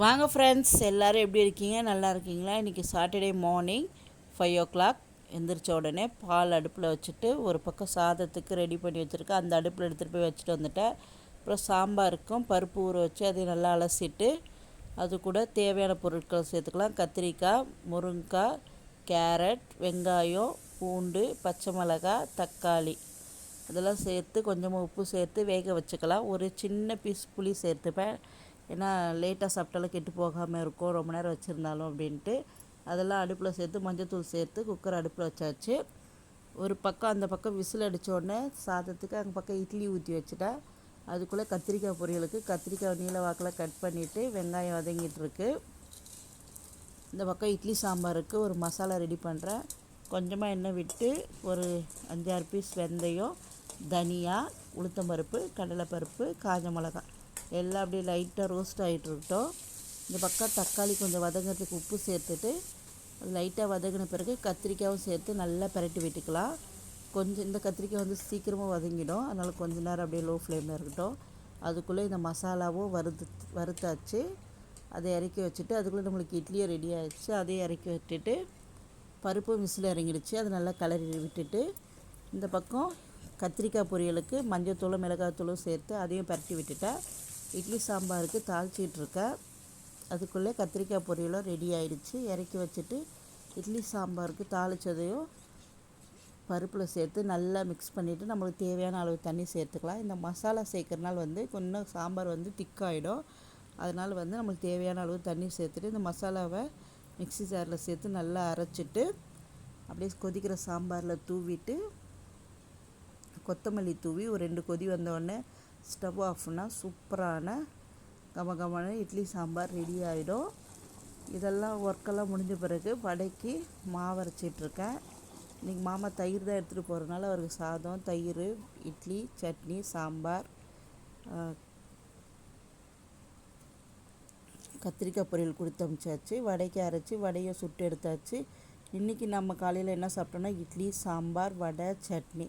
வாங்க ஃப்ரெண்ட்ஸ் எல்லோரும் எப்படி இருக்கீங்க? நல்லா இருக்கீங்களா? இன்றைக்கி Saturday morning five o'clock எந்திரிச்ச உடனே பால் அடுப்பில் வச்சுட்டு ஒரு பக்கம் சாதத்துக்கு ரெடி பண்ணி வச்சுருக்கேன் அந்த அடுப்பில் எடுத்துகிட்டு போய் வச்சுட்டு வந்துட்டேன். அப்புறம் சாம்பாருக்கும் பருப்பு ஊற வச்சு அதை நல்லா அலசிட்டு அது கூட தேவையான பொருட்கள் சேர்த்துக்கலாம். கத்திரிக்காய் முருங்கைக்காய் கேரட் வெங்காயம் பூண்டு பச்சை மிளகாய் தக்காளி. அதெல்லாம் சேர்த்து கொஞ்சமாக உப்பு சேர்த்து வேக வச்சுக்கலாம். ஒரு சின்ன பீஸ் புளி சேர்த்துப்பேன். ஏன்னா லேட்டாக சாப்பிட்டாலும் கெட்டு போகாமல் இருக்கும் ரொம்ப நேரம் வச்சுருந்தாலும் அப்படின்ட்டு. அதெல்லாம் அடுப்பில் சேர்த்து மஞ்சத்தூள் சேர்த்து குக்கர் அடுப்பில் வச்சாச்சு. ஒரு பக்கம் அந்த பக்கம் விசில் அடித்தோடனே சாதத்துக்கு அங்கே பக்கம் இட்லி ஊற்றி வச்சுட்டேன் அதுக்குள்ளே கத்திரிக்காய் பொரியலுக்கு கத்திரிக்காய் நீல வாக்கில் கட் பண்ணிவிட்டு வெங்காயம் வதங்கிட்டுருக்கு இந்த பக்கம் இட்லி சாம்பாருக்கு ஒரு மசாலா ரெடி பண்ணுறேன் கொஞ்சமாக எண்ணெய் விட்டு ஒரு அஞ்சாறு பீஸ் வெந்தயம் தனியா உளுத்தம்பருப்பு கடலைப்பருப்பு காஞ்ச மிளகாய். எல்லாம் அப்படியே லைட்டாக ரோஸ்ட் ஆகிட்டு இருக்கட்டும். இந்த பக்கம் தக்காளி கொஞ்சம் வதங்கிறதுக்கு உப்பு சேர்த்துட்டு லைட்டாக வதங்கின பிறகு கத்திரிக்காயும் சேர்த்து நல்லா பரட்டி விட்டுக்கலாம். கொஞ்சம் இந்த கத்திரிக்காய் வந்து சீக்கிரமாக வதங்கிடும். அதனால் கொஞ்ச நேரம் அப்படியே லோ ஃப்ளேமில் இருக்கட்டும். அதுக்குள்ளே இந்த மசாலாவும் வறுத்து வறுத்தாச்சு. அதை இறக்கி வச்சுட்டு அதுக்குள்ளே நம்மளுக்கு இட்லியும் ரெடி ஆகிடுச்சு அதையும் இறக்கி விட்டுட்டு பருப்பு மிஸ்ஸில் இறங்கிடுச்சு. அதை நல்லா கலரி விட்டுட்டு இந்த பக்கம் கத்திரிக்காய் பொரியலுக்கு மஞ்சள் தூளும் மிளகாத்தூளும் சேர்த்து அதையும் பரட்டி விட்டுட்டேன். இட்லி சாம்பாருக்கு தாளிச்சிட்ருக்கேன் அதுக்குள்ளே கத்திரிக்காய் பொரியலும் ரெடி ஆயிடுச்சு. இறக்கி வச்சுட்டு இட்லி சாம்பாருக்கு தாளித்ததையும் பருப்பில் சேர்த்து நல்லா மிக்ஸ் பண்ணிவிட்டு நம்மளுக்கு தேவையான அளவு தண்ணி சேர்த்துக்கலாம். இந்த மசாலா சேர்க்குறனால வந்து கொஞ்சம் சாம்பார் வந்து திக்காகிடும் அதனால் வந்து நம்மளுக்கு தேவையான அளவு தண்ணி சேர்த்துட்டு இந்த மசாலாவை மிக்சி ஜாரில் சேர்த்து நல்லா அரைச்சிட்டு அப்படியே கொதிக்கிற சாம்பாரில் தூவிட்டு கொத்தமல்லி தூவி ஒரு ரெண்டு கொதி வந்தோடனே ஸ்டவ் ஆஃப்னா சூப்பரான கம கமன இட்லி சாம்பார் ரெடி ஆகிடும் இதெல்லாம் ஒர்க்கெல்லாம் முடிஞ்ச பிறகு வடைக்கு மாவு அரைச்சிட்ருக்கேன். இன்றைக்கி மாமா தயிர் தான் எடுத்துகிட்டு போகிறதுனால அவருக்கு சாதம் தயிர் இட்லி சட்னி சாம்பார் கத்திரிக்காய் பொரியல் கொடுத்து அமிச்சாச்சு. வடைக்கு அரைச்சி வடையை சுட்டு எடுத்தாச்சு. இன்றைக்கி நம்ம காலையில் என்ன சாப்பிட்டோன்னா இட்லி சாம்பார் வடை சட்னி.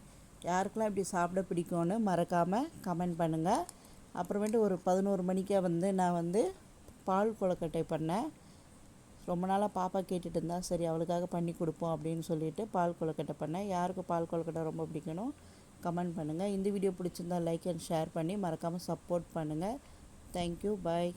யாருக்கெல்லாம் இப்படி சாப்பிட பிடிக்கும்னு மறக்காமல் கமெண்ட் பண்ணுங்கள் அப்புறமேட்டு ஒரு பதினோரு மணிக்கே வந்து நான் வந்து பால் கொழுக்கட்டை பண்ணேன். ரொம்ப நாளாக பாப்பா கேட்டுட்டு இருந்தா சரி அவளுக்காக பண்ணி கொடுப்போம் அப்படின்னு சொல்லிட்டு பால் கொழுக்கட்டை பண்ணேன். யாருக்கு பால் கொழுக்கட்டை ரொம்ப பிடிக்கணும் கமெண்ட் பண்ணுங்கள் இந்த வீடியோ பிடிச்சிருந்தா லைக் அண்ட் ஷேர் பண்ணி மறக்காமல் சப்போர்ட் பண்ணுங்கள் தேங்க்யூ பாய்